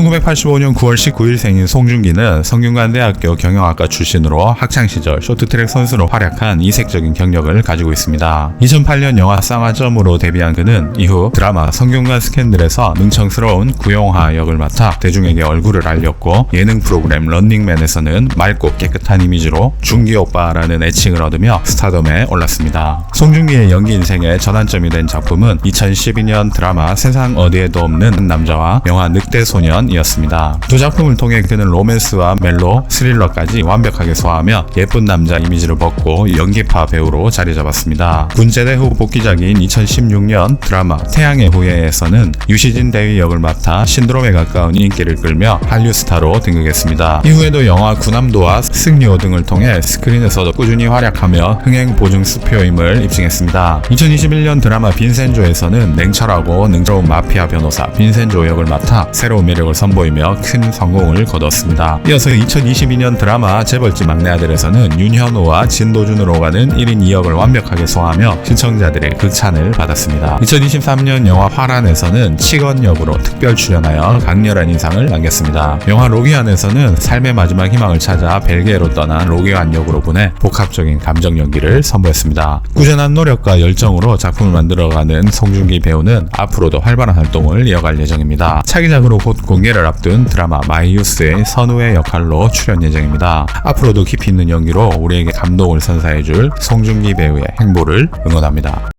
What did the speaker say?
1985년 9월 19일 생인 송중기는 성균관대학교 경영학과 출신으로 학창시절 쇼트트랙 선수로 활약한 이색적인 경력을 가지고 있습니다. 2008년 영화 쌍화점으로 데뷔한 그는 이후 드라마 성균관 스캔들에서 능청스러운 구용하 역을 맡아 대중에게 얼굴을 알렸고 예능 프로그램 런닝맨에서는 맑고 깨끗한 이미지로 중기 오빠라는 애칭을 얻으며 스타덤에 올랐습니다. 송중기의 연기 인생의 전환점이 된 작품은 2012년 드라마 세상 어디에도 없는 남자와 영화 늑대 소년 이었습니다. 두 작품을 통해 그는 로맨스와 멜로, 스릴러까지 완벽하게 소화하며 예쁜 남자 이미지를 벗고 연기파 배우로 자리 잡았습니다. 군제대 후 복귀작인 2016년 드라마 태양의 후예에서는 유시진 대위 역을 맡아 신드롬에 가까운 인기를 끌며 한류 스타로 등극했습니다. 이후에도 영화 구남도와 승리호 등을 통해 스크린에서도 꾸준히 활약하며 흥행 보증 수표임을 입증했습니다. 2021년 드라마 빈센조에서는 냉철하고 능조로운 마피아 변호사 빈센조 역을 맡아 새로운 매력을 선보이며 큰 성공을 거뒀습니다. 이어서 2022년 드라마 재벌집 막내 아들에서는 윤현호와 진도준으로 가는 1인 2역을 완벽하게 소화하며 시청자들의 극찬을 받았습니다. 2023년 영화 화란에서는 치건 역으로 특별 출연하여 강렬한 인상을 남겼습니다. 영화 로기안에서는 삶의 마지막 희망을 찾아 벨기에로 떠난 로기안 역으로 보내 복합적인 감정 연기를 선보였습니다. 꾸준한 노력과 열정으로 작품을 만들어가는 송중기 배우는 앞으로도 활발한 활동을 이어갈 예정입니다. 차기작으로 곧 공개 를 앞둔 드라마 마이유스의 선우의 역할로 출연 예정입니다. 앞으로도 깊이 있는 연기로 우리에게 감동을 선사해줄 송중기 배우의 행보를 응원합니다.